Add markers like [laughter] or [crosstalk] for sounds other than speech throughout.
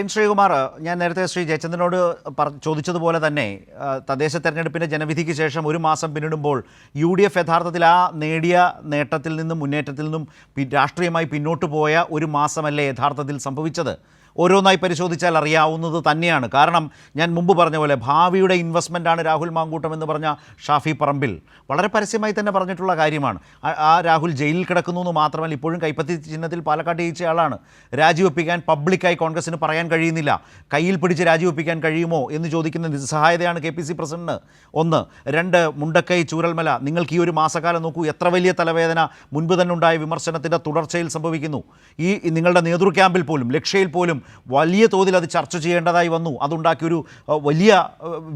N Sreekumar ഞാൻ നേരത്തെ ശ്രീ ജയചന്ദ്രനോട് ചോദിച്ചതുപോലെ തന്നെ തദ്ദേശ തെരഞ്ഞെടുപ്പിന്റെ ജനവിധിക്ക് ശേഷം ഒരു മാസം പിന്നിടുമ്പോൾ യു ഡി എഫ് യഥാർത്ഥത്തിൽ ആ നേടിയ നേട്ടത്തിൽ നിന്നും മുന്നേറ്റത്തിൽ നിന്നും രാഷ്ട്രീയമായി പിന്നോട്ട് പോയ ഒരു മാസമല്ലേ യഥാർത്ഥത്തിൽ സംഭവിച്ചത്? ഓരോന്നായി പരിശോധിച്ചാൽ അറിയാവുന്നത് തന്നെയാണ്. കാരണം ഞാൻ മുമ്പ് പറഞ്ഞ പോലെ ഭാവിയുടെ ഇൻവെസ്റ്റ്മെന്റാണ് രാഹുൽ മാങ്കൂട്ടം എന്ന് പറഞ്ഞ ഷാഫി പറമ്പിൽ. വളരെ പരസ്യമായി തന്നെ പറഞ്ഞിട്ടുള്ള കാര്യമാണ്. ആ- രാഹുൽ ജയിലിൽ കിടക്കുന്നു എന്ന് മാത്രമല്ല ഇപ്പോഴും കൈപ്പത്തി ചിഹ്നത്തിൽ പാലക്കാട് ജയിച്ച ആളാണ്. രാജിവെപ്പിക്കാൻ പബ്ലിക്കായി കോൺഗ്രസിന് പറയാൻ കഴിയുന്നില്ല. കയ്യിൽ പിടിച്ച് രാജിവെപ്പിക്കാൻ കഴിയുമോ എന്ന് ചോദിക്കുന്ന നിസ്സഹായതയാണ് കെ പി സി പ്രസിഡന്റിന്. ഒന്ന് രണ്ട് മുണ്ടക്കൈ ചൂരൽമല നിങ്ങൾക്ക് ഈ ഒരു മാസക്കാലം നോക്കൂ എത്ര വലിയ തലവേദന മുൻപ് തന്നെ ഉണ്ടായ വിമർശനത്തിന്റെ തുടർച്ചയിൽ സംഭവിക്കുന്നു. ഈ നിങ്ങളുടെ നേതൃ ക്യാമ്പിൽ പോലും ലക്ഷ്യയിൽ പോലും വലിയ തോതിൽ അത് ചർച്ച ചെയ്യേണ്ടതായി വന്നു. അതുണ്ടാക്കിയൊരു വലിയ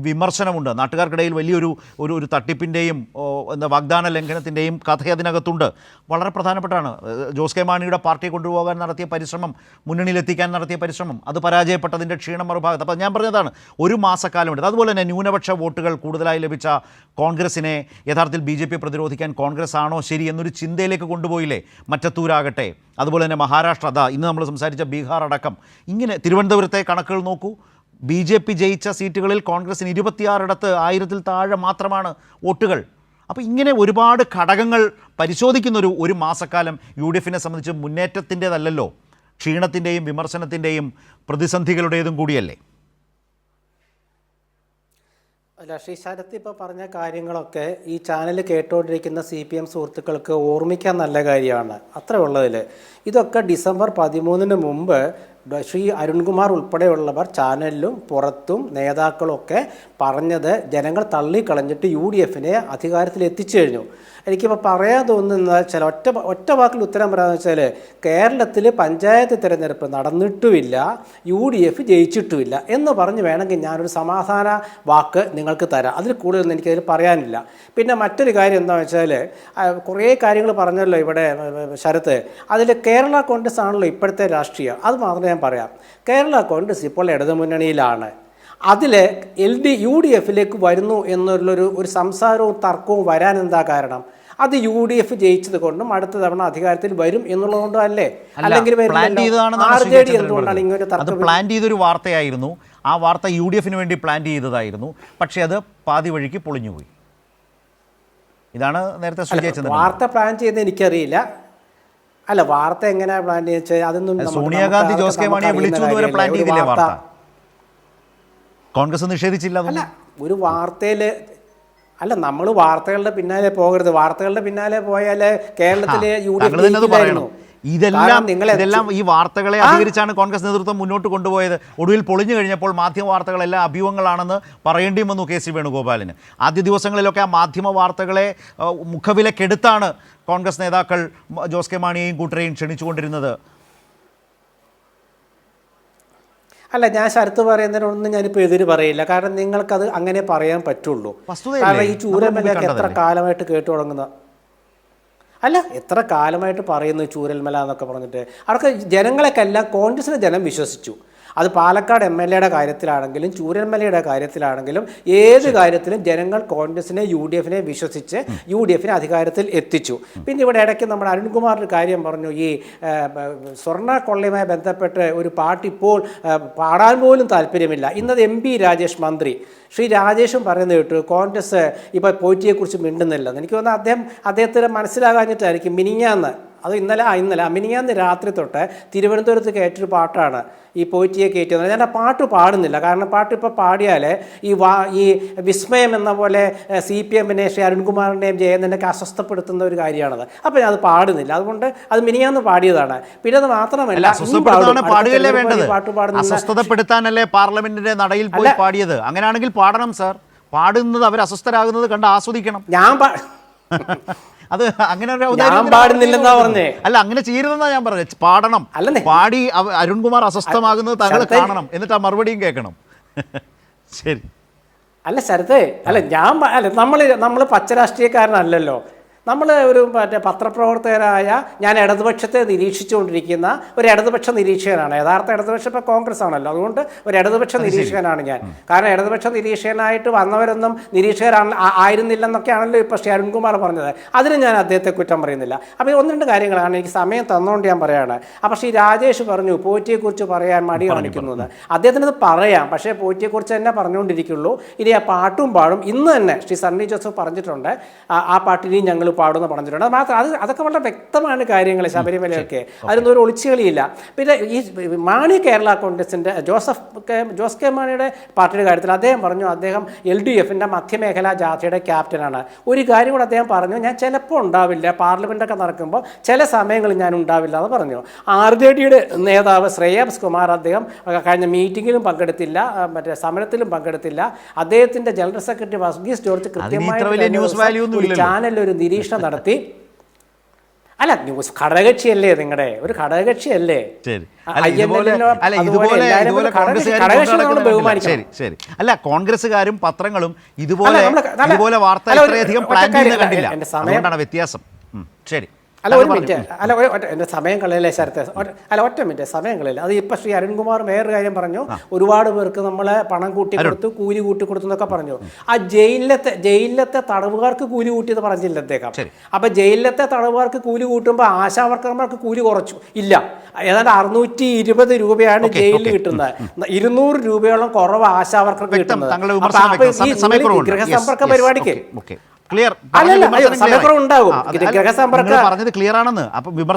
വിമർശനമുണ്ട്. നാട്ടുകാർക്കിടയിൽ വലിയൊരു ഒരു ഒരു തട്ടിപ്പിന്റെയും എന്താ വാഗ്ദാന ലംഘനത്തിന്റെയും കഥ അതിനകത്തുണ്ട്. വളരെ പ്രധാനപ്പെട്ടാണ്. ജോസ് കെ മാണിയുടെ പാർട്ടിയെ കൊണ്ടുപോകാൻ നടത്തിയ പരിശ്രമം മുന്നണിയിലെത്തിക്കാൻ നടത്തിയ പരിശ്രമം അത് പരാജയപ്പെട്ടതിന്റെ ക്ഷീണം മറുഭാഗത്ത്. അപ്പോൾ ഞാൻ പറഞ്ഞതാണ് ഒരു മാസക്കാലമുണ്ട് അതുപോലെ തന്നെ ന്യൂനപക്ഷ വോട്ടുകൾ കൂടുതലായി ലഭിച്ച കോൺഗ്രസിനെ യഥാർത്ഥത്തിൽ ബി ജെ പി പ്രതിരോധിക്കാൻ കോൺഗ്രസ് ആണോ ശരി എന്നൊരു ചിന്തയിലേക്ക് കൊണ്ടുപോയില്ലേ? മറ്റത്തൂരാകട്ടെ. അതുപോലെ തന്നെ മഹാരാഷ്ട്ര അതാ ഇന്ന് നമ്മൾ സംസാരിച്ച ബീഹാർ അടക്കം. ഇങ്ങനെ തിരുവനന്തപുരത്തെ കണക്കുകൾ നോക്കൂ. ബി ജെ പി ജയിച്ച സീറ്റുകളിൽ കോൺഗ്രസിന് ഇരുപത്തിയാറിടത്ത് ആയിരത്തിൽ താഴെ മാത്രമാണ് വോട്ടുകൾ. അപ്പോൾ ഇങ്ങനെ ഒരുപാട് ഘടകങ്ങൾ പരിശോധിക്കുന്ന ഒരു മാസക്കാലം യു ഡി എഫിനെ സംബന്ധിച്ച് മുന്നേറ്റത്തിന്റേതല്ലല്ലോ. ക്ഷീണത്തിന്റെയും വിമർശനത്തിന്റെയും പ്രതിസന്ധികളുടേതും കൂടിയല്ലേ? അല്ല ശ്രീ ശരത്ത് ഇപ്പോൾ പറഞ്ഞ കാര്യങ്ങളൊക്കെ ഈ ചാനൽ കേട്ടുകൊണ്ടിരിക്കുന്ന സി പി എം സുഹൃത്തുക്കൾക്ക് ഓർമ്മിക്കാൻ നല്ല കാര്യമാണ്. അത്ര ഉള്ളതിൽ ഇതൊക്കെ ഡിസംബർ പതിമൂന്നിന് മുമ്പ് ശ്രീ അരുൺകുമാർ ഉൾപ്പെടെയുള്ളവർ ചാനലിലും പുറത്തും നേതാക്കളൊക്കെ പറഞ്ഞത് ജനങ്ങൾ തള്ളിക്കളഞ്ഞിട്ട് യു ഡി എഫിനെ അധികാരത്തിൽ എത്തിച്ചു കഴിഞ്ഞു. എനിക്കിപ്പോൾ പറയാൻ തോന്നുന്നത് വെച്ചാൽ ഒറ്റ ഒറ്റ വാക്കിൽ ഉത്തരം പറയാമെന്ന് വെച്ചാൽ കേരളത്തിൽ പഞ്ചായത്ത് തിരഞ്ഞെടുപ്പ് നടന്നിട്ടുമില്ല യു ഡി എഫ് ജയിച്ചിട്ടുമില്ല എന്ന് പറഞ്ഞ് വേണമെങ്കിൽ ഞാനൊരു സമാധാന വാക്ക് നിങ്ങൾക്ക് തരാം. അതിൽ കൂടുതലൊന്നും എനിക്കതിൽ പറയാനില്ല. പിന്നെ മറ്റൊരു കാര്യം എന്താണെന്ന് വെച്ചാൽ കുറേ കാര്യങ്ങൾ പറഞ്ഞല്ലോ ഇവിടെ ശരത്ത് അതിൽ കേരള കോൺഗ്രസ് ആണല്ലോ ഇപ്പോഴത്തെ രാഷ്ട്രീയം. അത് മാത്രമേ ഞാൻ പറയാം. കേരള കോൺഗ്രസ് ഇപ്പോൾ ഇടതുമുന്നണിയിലാണ്. അതിൽ എൽ ഡി യു ഡി എഫിലേക്ക് വരുന്നു എന്നുള്ളൊരു ഒരു സംസാരവും തർക്കവും വരാൻ എന്താ കാരണം? അത് യു ഡി എഫ് ജയിച്ചത് കൊണ്ടും അടുത്ത തവണ അധികാരത്തിൽ വരും എന്നുള്ളതുകൊണ്ടും അല്ലേ? അല്ലെങ്കിൽ പ്ലാൻ ചെയ്തതാണെന്നാണ് ആർ ജെ ഡി എന്തുകൊണ്ടാണ് ഇങ്ങനെ അത് തർക്കം പ്ലാൻ ചെയ്തൊരു വാർത്തയായിരുന്നു. ആ വാർത്ത യു ഡി എഫിന് വേണ്ടി പ്ലാൻ ചെയ്തതായിരുന്നു. പക്ഷേ അത് പാതി വഴിക്ക് പൊളിഞ്ഞുപോയി. ഇതാണ് നേരത്തെ വാർത്ത പ്ലാൻ ചെയ്യുന്നത് എനിക്കറിയില്ല. അല്ല വാർത്ത എങ്ങനെയാ പ്ലാൻ ചെയ്യുന്നത് അതൊന്നും സോണിയാഗാന്ധി ജോസ് കെ മാണിയെ വിളിച്ചു വരെ പ്ലാൻ. ചെയ്തില്ലേ വാർത്ത കോൺഗ്രസ് നിഷേധിച്ചില്ല അല്ല ഒരു വാർത്തയിൽ അല്ല നമ്മൾ വാർത്തകളുടെ പിന്നാലെ പോകരുത്. വാർത്തകളുടെ പിന്നാലെ പോയാൽ കേരളത്തിലെ യു ഡി എഫ് ഇതെല്ലാം ഇതെല്ലാം ഈ വാർത്തകളെ അധികരിച്ചാണ് കോൺഗ്രസ് നേതൃത്വം മുന്നോട്ട് കൊണ്ടുപോയത്. ഒടുവിൽ പൊളിഞ്ഞു കഴിഞ്ഞപ്പോൾ മാധ്യമ വാർത്തകളെല്ലാം അഭ്യൂഹങ്ങളാണെന്ന് പറയേണ്ടി വന്നു കെ സി വേണുഗോപാലിന്. ആദ്യ ദിവസങ്ങളിലൊക്കെ ആ മാധ്യമ വാർത്തകളെ മുഖവിലക്കെടുത്താണ് കോൺഗ്രസ് നേതാക്കൾ ജോസ് കെ മാണിയെയും കൂട്ടരെയും ക്ഷണിച്ചുകൊണ്ടിരുന്നത്. അല്ല ഞാൻ ശരത്ത് പറയുന്നതിനൊന്നും ഞാനിപ്പോൾ എതിര് പറയില്ല. കാരണം നിങ്ങൾക്കത് അങ്ങനെ പറയാൻ പറ്റുള്ളൂ? കാരണം ഈ നമ്മൾ എത്ര കാലമായിട്ട് കേട്ടു തുടങ്ങുന്ന അല്ല എത്ര കാലമായിട്ട് പറയുന്നു ചൂരൽമല എന്നൊക്കെ പറഞ്ഞിട്ട്. അവർക്ക് ജനങ്ങളെക്കെല്ലാം കോൺഗ്രസിലെ ജനം വിശ്വസിച്ചു. അത് പാലക്കാട് എം എൽ എയുടെ കാര്യത്തിലാണെങ്കിലും ചൂരൽമലയുടെ കാര്യത്തിലാണെങ്കിലും ഏത് കാര്യത്തിലും ജനങ്ങൾ കോൺഗ്രസിനെ യു ഡി എഫിനെ വിശ്വസിച്ച് യു ഡി എഫിനെ അധികാരത്തിൽ എത്തിച്ചു. പിന്നെ ഇവിടെ ഇടയ്ക്ക് നമ്മൾ അരുൺകുമാർ ഒരു കാര്യം പറഞ്ഞു. ഈ സ്വർണ കൊള്ളയുമായി ബന്ധപ്പെട്ട് ഒരു പാട്ട് ഇപ്പോൾ പാടാൻ പോലും താല്പര്യമില്ല. ഇന്നത് എം പി രാജേഷ് മന്ത്രി. ശ്രീ രാജേഷും പറയുന്നത് കേട്ടു കോൺഗ്രസ് ഇപ്പോൾ പോയിറ്റിയെക്കുറിച്ച് മിണ്ടുന്നില്ലെന്ന്. എനിക്ക് തോന്നുന്നു അദ്ദേഹം അദ്ദേഹത്തിന് മനസ്സിലാകാഞ്ഞിട്ടായിരിക്കും മിനിങ്ങാന്ന്. അത് ഇന്നലെ ആ ഇന്നലെ അമിനിയാന്ന് രാത്രി തൊട്ട് തിരുവനന്തപുരത്ത് കയറ്റൊരു പാട്ടാണ് ഈ പോറ്റിയെ കയറ്റിയത് ഞാൻ ആ പാട്ട് പാടുന്നില്ല. കാരണം പാട്ട് ഇപ്പോൾ പാടിയാൽ ഈ വാ ഈ വിസ്മയം എന്ന പോലെ സി പി എമ്മിനെ ശ്രീ അരുൺകുമാറിന്റെയും ജയന്തന്റെയൊക്കെ അസ്വസ്ഥപ്പെടുത്തുന്ന ഒരു കാര്യമാണത്. അപ്പോൾ ഞാൻ അത് പാടുന്നില്ല. അതുകൊണ്ട് അത് മിനിയാന്ന് പാടിയതാണ്. പിന്നെ അത് മാത്രമല്ല പാട്ട് പാടുന്നില്ല. അസ്വസ്ഥതപ്പെടുത്താനല്ലേ പാർലമെന്റിന്റെ നടയിൽ പോയി പാടിയത്? അങ്ങനെയാണെങ്കിൽ പാടണം സാർ. പാടുന്നത് അവർ അസ്വസ്ഥരാകുന്നത് കണ്ട് ആസ്വദിക്കണം. ഞാൻ അത് അങ്ങനെ ഒരു പാടുന്നില്ലെന്നാ പറഞ്ഞേ. അല്ല അങ്ങനെ ചെയ്യരുതെന്നാ ഞാൻ പറഞ്ഞത് പാടണം. അല്ലേ പാടി അരുൺകുമാർ അസ്വസ്ഥമാകുന്നത് താങ്കൾ കാണണം. എന്നിട്ട് ആ മറുപടിയും കേൾക്കണം. [laughs] ശരി. അല്ല ശരത്തെ അല്ല ഞാൻ അല്ല നമ്മൾ നമ്മൾ പച്ച രാഷ്ട്രീയക്കാരനല്ലല്ലോ. നമ്മൾ ഒരു മറ്റേ പത്രപ്രവർത്തകരായ ഞാൻ ഇടതുപക്ഷത്തെ നിരീക്ഷിച്ചുകൊണ്ടിരിക്കുന്ന ഒരു ഇടതുപക്ഷ നിരീക്ഷകനാണ്. യഥാർത്ഥ ഇടതുപക്ഷം ഇപ്പോൾ കോൺഗ്രസ് ആണല്ലോ. അതുകൊണ്ട് ഒരു ഇടതുപക്ഷ നിരീക്ഷകനാണ് ഞാൻ. കാരണം ഇടതുപക്ഷ നിരീക്ഷകനായിട്ട് വന്നവരൊന്നും നിരീക്ഷകരാണ് ആയിരുന്നില്ലെന്നൊക്കെയാണല്ലോ ഇപ്പോൾ ശ്രീ അരുൺകുമാർ പറഞ്ഞത്. അതിന് ഞാൻ അദ്ദേഹത്തെ കുറ്റം പറയുന്നില്ല. അപ്പോൾ ഈ ഒന്ന് രണ്ട് കാര്യങ്ങളാണ് എനിക്ക് സമയം തന്നുകൊണ്ട് ഞാൻ പറയാണ്. അപ്പോൾ ശ്രീ രാജേഷ് പറഞ്ഞു പോറ്റിയെക്കുറിച്ച് പറയാൻ മടി കാണിക്കുന്നത്. അദ്ദേഹത്തിന് ഇത് പറയാം. പക്ഷേ പോറ്റിയെക്കുറിച്ച് തന്നെ പറഞ്ഞുകൊണ്ടിരിക്കുള്ളൂ. ഇനി ആ പാട്ടും പാടും. ഇന്ന് തന്നെ ശ്രീ സണ്ണി ജോസഫ് പറഞ്ഞിട്ടുണ്ട് ആ- ആ പാട്ടിനെയും ഞങ്ങൾ പാടുമെന്ന് പറഞ്ഞിട്ടുണ്ട് അത് മാത്രം അത് അതൊക്കെ വളരെ വ്യക്തമാണ് കാര്യങ്ങൾ ശബരിമലയൊക്കെ. അതിനൊന്നും ഒരു ഒളിച്ചുകളിയില്ല. പിന്നെ ഈ മാണി കേരള കോൺഗ്രസിന്റെ ജോസഫ് കെ ജോസ് കെ മാണിയുടെ പാർട്ടിയുടെ കാര്യത്തിൽ അദ്ദേഹം പറഞ്ഞു അദ്ദേഹം എൽ ഡി എഫിന്റെ മധ്യമേഖലാ ജാഥയുടെ ക്യാപ്റ്റനാണ്. ഒരു കാര്യം കൂടെ അദ്ദേഹം പറഞ്ഞു ഞാൻ ചിലപ്പോൾ ഉണ്ടാവില്ല പാർലമെന്റൊക്കെ നടക്കുമ്പോൾ ചില സമയങ്ങളിൽ ഞാൻ ഉണ്ടാവില്ല എന്ന് പറഞ്ഞു. ആർ ജെ ഡിയുടെ നേതാവ് ശ്രേയസ് കുമാർ അദ്ദേഹം കഴിഞ്ഞ മീറ്റിങ്ങിലും പങ്കെടുത്തില്ല മറ്റേ സമരത്തിലും പങ്കെടുത്തില്ല. അദ്ദേഹത്തിന്റെ ജനറൽ സെക്രട്ടറി വർഗീസ് ജോർജ് കൃത്യമായി ചാനലിൽ ഒരു ഇല്ലല്ലോ. നിരീക്ഷണം നടത്തി. അല്ല ന്യൂസ് ഘടകകക്ഷിയല്ലേ നിങ്ങളുടെ ഒരു ഘടകകക്ഷിയല്ലേ? ശരി. ശരി അല്ല കോൺഗ്രസ്സുകാരും പത്രങ്ങളും ഇതുപോലെ ഇതുപോലെ വാർത്ത ഇത്രയധികം പ്ലാൻ കണ്ടില്ല. അതുകൊണ്ടാണ് വ്യത്യാസം. ശരി. അല്ല ഒരു മിനിറ്റ്. അല്ല ഒരു ഒറ്റ എന്റെ സമയം കളയല്ലേ ശരത്തെ? അല്ല ഒറ്റ മിനിറ്റ്. സമയം കളയില്ല. അത് ഇപ്പം ശ്രീ അരുൺകുമാർ വേറൊരു കാര്യം പറഞ്ഞു. ഒരുപാട് പേർക്ക് നമ്മളെ പണം കൂട്ടി കൊടുത്തു കൂലി കൂട്ടി കൊടുത്തു എന്നൊക്കെ പറഞ്ഞു. ആ ജയിലിലത്തെ ജയിലിലത്തെ തടവുകാർക്ക് കൂലി കൂട്ടിയത് പറഞ്ഞില്ല അദ്ദേഹം? അപ്പം ജയിലിലത്തെ തടവുകാർക്ക് കൂലി കൂട്ടുമ്പോൾ ആശാവർക്കർമാർക്ക് കൂലി കുറച്ചു. ഇല്ല. ഏതാണ്ട് അറുന്നൂറ്റി ഇരുപത് രൂപയാണ് ജയിലിൽ കിട്ടുന്നത്. ഇരുന്നൂറ് രൂപയോളം കുറവ് ആശാവർക്കർക്ക് കിട്ടുന്നത്. അപ്പൊ. ഈ ഗൃഹസമ്പർക്ക പരിപാടിക്ക്. ക്ലിയർ പറഞ്ഞത് ക്ലിയർ ആണെന്ന്.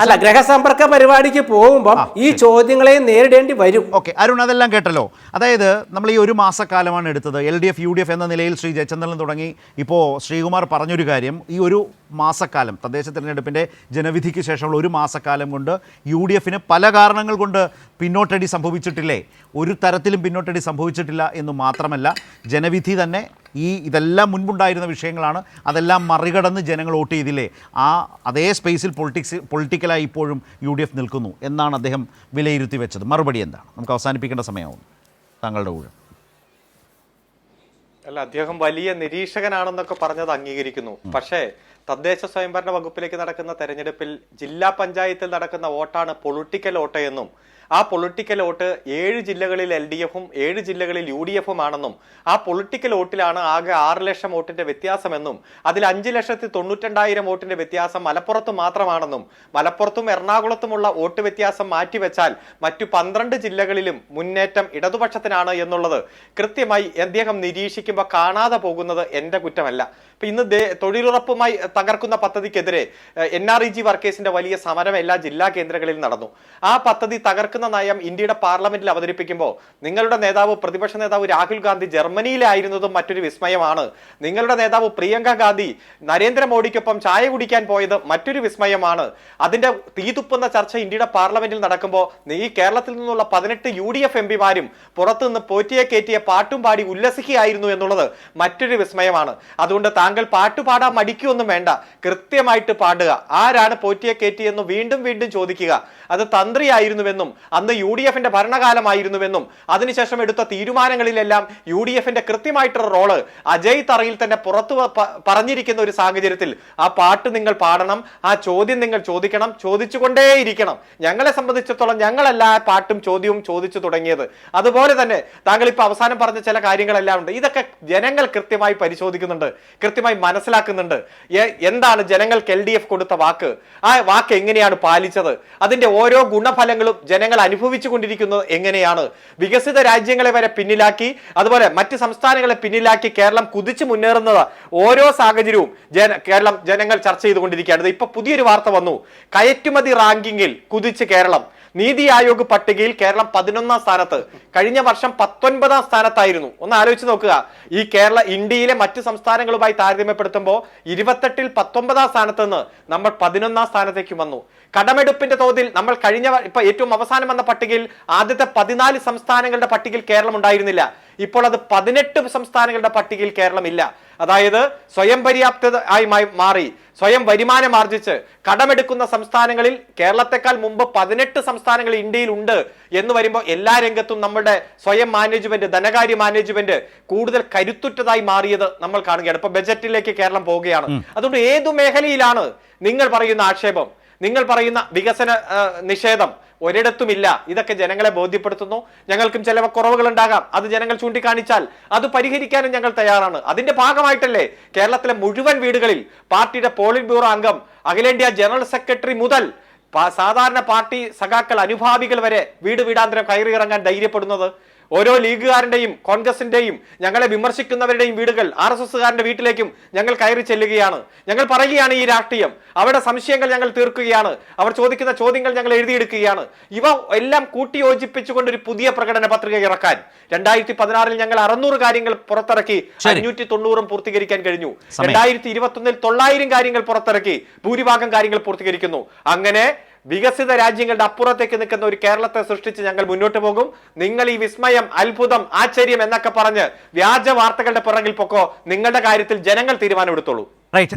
അല്ല ഗ്രഹസമ്പർക്ക പരിപാടിക്ക് പോകുമ്പോൾ ഈ ചോദ്യങ്ങളെ നേരിടേണ്ടി വരും. ഓക്കെ അരുൺ അതെല്ലാം കേട്ടല്ലോ. അതായത് നമ്മൾ ഈ ഒരു മാസക്കാലമാണ് എടുത്തത്. L D F U D F എന്ന നിലയിൽ ശ്രീ ജയചന്ദ്രൻ തുടങ്ങി. ഇപ്പോൾ ശ്രീകുമാർ പറഞ്ഞൊരു കാര്യം ഈ ഒരു മാസക്കാലം തദ്ദേശ തിരഞ്ഞെടുപ്പിന്റെ ജനവിധിക്ക് ശേഷമുള്ള ഒരു മാസക്കാലം കൊണ്ട് യു ഡി എഫിന് പല കാരണങ്ങൾ കൊണ്ട് പിന്നോട്ടടി സംഭവിച്ചിട്ടില്ലേ? ഒരു തരത്തിലും പിന്നോട്ടടി സംഭവിച്ചിട്ടില്ല എന്ന് മാത്രമല്ല ജനവിധി തന്നെ ഈ ഇതെല്ലാം മുൻപുണ്ടായിരുന്ന വിഷയങ്ങളാണ്. അതെല്ലാം മറികടന്ന് ജനങ്ങൾ വോട്ട് ചെയ്തില്ലേ? ആ അതേ സ്പേസിൽ പൊളിറ്റിക്സ് പൊളിറ്റിക്കലായി ഇപ്പോഴും യു ഡി എഫ് നിൽക്കുന്നു എന്നാണ് അദ്ദേഹം വിലയിരുത്തി വെച്ചത്. മറുപടി എന്താണ്? നമുക്ക് അവസാനിപ്പിക്കേണ്ട സമയമാവും താങ്കളുടെ ഊഴം. അല്ല അദ്ദേഹം വലിയ നിരീക്ഷകനാണെന്നൊക്കെ പറഞ്ഞത് അംഗീകരിക്കുന്നു. പക്ഷേ തദ്ദേശ സ്വയംഭരണ വകുപ്പിലേക്ക് നടക്കുന്ന തെരഞ്ഞെടുപ്പിൽ ജില്ലാ പഞ്ചായത്തിൽ നടക്കുന്ന വോട്ടാണ് പൊളിറ്റിക്കൽ വോട്ട് എന്നും ആ പൊളിറ്റിക്കൽ വോട്ട് ഏഴ് ജില്ലകളിൽ എൽ ഡി എഫും ഏഴ് ജില്ലകളിൽ യു ഡി എഫും ആണെന്നും ആ പൊളിറ്റിക്കൽ വോട്ടിലാണ് ആകെ ആറ് ലക്ഷം വോട്ടിന്റെ വ്യത്യാസമെന്നും അതിൽ അഞ്ച് ലക്ഷത്തി തൊണ്ണൂറ്റണ്ടായിരം വോട്ടിന്റെ വ്യത്യാസം മലപ്പുറത്ത് മാത്രമാണെന്നും മലപ്പുറത്തും എറണാകുളത്തുമുള്ള വോട്ട് വ്യത്യാസം മാറ്റിവെച്ചാൽ മറ്റു പന്ത്രണ്ട് ജില്ലകളിലും മുന്നേറ്റം ഇടതുപക്ഷത്തിനാണ് എന്നുള്ളത് കൃത്യമായി അദ്ദേഹം നിരീക്ഷിക്കുമ്പോൾ കാണാതെ പോകുന്നത് എന്റെ കുറ്റമല്ല. ഇപ്പൊ ഇന്ന് തൊഴിലുറപ്പുമായി തകർക്കുന്ന പദ്ധതിക്കെതിരെ എൻ ആർ ഇ ജി വർക്കേഴ്സിന്റെ വലിയ സമരം എല്ലാ ജില്ലാ കേന്ദ്രങ്ങളിൽ നടന്നു. ആ പദ്ധതി തകർക്കുന്ന നയം ഇന്ത്യയുടെ പാർലമെന്റിൽ അവതരിപ്പിക്കുമ്പോൾ നിങ്ങളുടെ നേതാവ് പ്രതിപക്ഷ നേതാവ് രാഹുൽ ഗാന്ധി ജർമ്മനിയിലായിരുന്നതും മറ്റൊരു വിസ്മയമാണ്. നിങ്ങളുടെ നേതാവ് പ്രിയങ്ക ഗാന്ധി നരേന്ദ്രമോദിക്കൊപ്പം ചായ കുടിക്കാൻ പോയത് മറ്റൊരു വിസ്മയമാണ്. അതിന്റെ തീതുപ്പുന്ന ചർച്ച ഇന്ത്യയുടെ പാർലമെന്റിൽ നടക്കുമ്പോൾ ഈ കേരളത്തിൽ നിന്നുള്ള പതിനെട്ട് യു ഡി എഫ് എം പിമാരും പുറത്തുനിന്ന് പോറ്റിയെ കയറ്റിയ പാട്ടും പാടി ഉല്ലസിക്കുകയായിരുന്നു എന്നുള്ളത് മറ്റൊരു വിസ്മയമാണ്. അതുകൊണ്ട് താങ്കൾ പാട്ട് പാടാൻ മടിക്കുകയൊന്നും വേണ്ട. കൃത്യമായിട്ട് പാടുക. ആരാണ് പോറ്റിയെ കയറ്റിയെന്ന് വീണ്ടും വീണ്ടും ചോദിക്കുക. അത് തന്ത്രിയായിരുന്നുവെന്നും അന്ന് യു ഡി എഫിന്റെ ഭരണകാലമായിരുന്നുവെന്നും അതിനുശേഷം എടുത്ത തീരുമാനങ്ങളിലെല്ലാം യു ഡി എഫിന്റെ കൃത്യമായിട്ടുള്ള റോൾ അജയ് തറയിൽ തന്നെ പുറത്തു പറഞ്ഞിരിക്കുന്ന ഒരു സാഹചര്യത്തിൽ ആ പാട്ട് നിങ്ങൾ പാടണം ആ ചോദ്യം നിങ്ങൾ ചോദിക്കണം ചോദിച്ചുകൊണ്ടേയിരിക്കണം. ഞങ്ങളെ സംബന്ധിച്ചിടത്തോളം ഞങ്ങളല്ല ആ പാട്ടും ചോദ്യവും ചോദിച്ചു തുടങ്ങിയത്. അതുപോലെ തന്നെ താങ്കൾ ഇപ്പൊ അവസാനം പറഞ്ഞ ചില കാര്യങ്ങളെല്ലാം ഉണ്ട്. ഇതൊക്കെ ജനങ്ങൾ കൃത്യമായി പരിശോധിക്കുന്നുണ്ട് കൃത്യമായി മനസ്സിലാക്കുന്നുണ്ട്. എന്താണ് ജനങ്ങൾക്ക് എൽ കൊടുത്ത വാക്ക്? ആ വാക്ക് എങ്ങനെയാണ് പാലിച്ചത്? അതിന്റെ ഓരോ ഗുണഫലങ്ങളും ജനങ്ങൾ അനുഭവിച്ചു കൊണ്ടിരിക്കുന്നത് എങ്ങനെയാണ്? വികസിത രാജ്യങ്ങളെ വരെ പിന്നിലാക്കി അതുപോലെ മറ്റ് സംസ്ഥാനങ്ങളെ പിന്നിലാക്കി കേരളം കുതിച്ചു മുന്നേറുന്നത് ഓരോ സാഹചര്യവും ജന കേരളം ജനങ്ങൾ ചർച്ച ചെയ്തുകൊണ്ടിരിക്കുകയാണ്. ഇപ്പൊ പുതിയൊരു വാർത്ത വന്നു. കയറ്റുമതി റാങ്കിങ്ങിൽ കുതിച്ച് കേരളം. നീതി ആയോഗ് പട്ടികയിൽ കേരളം പതിനൊന്നാം സ്ഥാനത്ത്. കഴിഞ്ഞ വർഷം പത്തൊൻപതാം സ്ഥാനത്തായിരുന്നു. ഒന്ന് ആലോചിച്ച് നോക്കുക. ഈ കേരള ഇന്ത്യയിലെ മറ്റ് സംസ്ഥാനങ്ങളുമായി താരതമ്യപ്പെടുത്തുമ്പോൾ ഇരുപത്തെട്ടിൽ പത്തൊമ്പതാം സ്ഥാനത്ത് നിന്ന് നമ്മൾ പതിനൊന്നാം സ്ഥാനത്തേക്ക് വന്നു. കടമെടുപ്പിന്റെ തോതിൽ നമ്മൾ കഴിഞ്ഞ ഇപ്പൊ ഏറ്റവും അവസാനം വന്ന പട്ടികയിൽ ആദ്യത്തെ പതിനാല് സംസ്ഥാനങ്ങളുടെ പട്ടികയിൽ കേരളം ഉണ്ടായിരുന്നില്ല. ഇപ്പോൾ അത് പതിനെട്ട് സംസ്ഥാനങ്ങളുടെ പട്ടികയിൽ കേരളം ഇല്ല. അതായത് സ്വയം പര്യാപ്തത ആയി മാറി സ്വയം വരുമാനം ആർജിച്ച് കടമെടുക്കുന്ന സംസ്ഥാനങ്ങളിൽ കേരളത്തെക്കാൾ മുമ്പ് പതിനെട്ട് സംസ്ഥാനങ്ങൾ ഇന്ത്യയിൽ ഉണ്ട് എന്ന് വരുമ്പോൾ എല്ലാ രംഗത്തും നമ്മുടെ സ്വയം മാനേജ്മെന്റ് ധനകാര്യ മാനേജ്മെന്റ് കൂടുതൽ കരുത്തുറ്റതായി മാറിയത് നമ്മൾ കാണുകയാണ്. ഇപ്പൊ ബജറ്റിലേക്ക് കേരളം പോവുകയാണ്. അതുകൊണ്ട് ഏതു മേഖലയിലാണ് നിങ്ങൾ പറയുന്ന ആക്ഷേപം? നിങ്ങൾ പറയുന്ന വികസന നിഷേധം ഒരിടത്തുമില്ല. ഇതൊക്കെ ജനങ്ങളെ ബോധ്യപ്പെടുത്തുന്നു. ഞങ്ങൾക്കും ചില കുറവുകൾ ഉണ്ടാകാം അത് ജനങ്ങൾ ചൂണ്ടിക്കാണിച്ചാൽ അത് പരിഹരിക്കാനും ഞങ്ങൾ തയ്യാറാണ്. അതിന്റെ ഭാഗമായിട്ടല്ലേ കേരളത്തിലെ മുഴുവൻ വീടുകളിൽ പാർട്ടിയുടെ പോളിറ്റ് ബ്യൂറോ അംഗം അഖിലേന്ത്യാ ജനറൽ സെക്രട്ടറി മുതൽ സാധാരണ പാർട്ടി സഖാക്കൾ അനുഭാവികൾ വരെ വീട് വീടാന്തരം കയറിയിറങ്ങാൻ ധൈര്യപ്പെടുന്നത് ഓരോ ലീഗുകാരന്റെയും കോൺഗ്രസിന്റെയും ഞങ്ങളെ വിമർശിക്കുന്നവരുടെയും വീടുകൾ ആർ എസ് എസ്സുകാരന്റെ വീട്ടിലേക്കും ഞങ്ങൾ കയറി ചെല്ലുകയാണ്. ഞങ്ങൾ പറയുകയാണ് ഈ രാഷ്ട്രീയം. അവരുടെ സംശയങ്ങൾ ഞങ്ങൾ തീർക്കുകയാണ്. അവർ ചോദിക്കുന്ന ചോദ്യങ്ങൾ ഞങ്ങൾ എഴുതിയെടുക്കുകയാണ്. ഇവ എല്ലാം കൂട്ടിയോജിപ്പിച്ചുകൊണ്ട് ഒരു പുതിയ പ്രകടന പത്രിക ഇറക്കാൻ. രണ്ടായിരത്തി പതിനാറിൽ ഞങ്ങൾ അറുന്നൂറ് കാര്യങ്ങൾ പുറത്തിറക്കി. അഞ്ഞൂറ്റി തൊണ്ണൂറും പൂർത്തീകരിക്കാൻ കഴിഞ്ഞു. രണ്ടായിരത്തി ഇരുപത്തി ഒന്നിൽ തൊള്ളായിരം കാര്യങ്ങൾ പുറത്തിറക്കി ഭൂരിഭാഗം കാര്യങ്ങൾ പൂർത്തീകരിക്കുന്നു. അങ്ങനെ വികസിത രാജ്യങ്ങളുടെ അപ്പുറത്തേക്ക് നിൽക്കുന്ന ഒരു കേരളത്തെ സൃഷ്ടിച്ച് ഞങ്ങൾ മുന്നോട്ട് പോകും. നിങ്ങൾ ഈ വിസ്മയം അത്ഭുതം ആശ്ചര്യം എന്നൊക്കെ പറഞ്ഞ് വ്യാജ വാർത്തകളുടെ പിറകിൽ പൊക്കോ നിങ്ങളുടെ കാര്യത്തിൽ ജനങ്ങൾ തീരുമാനമെടുത്തോളൂ.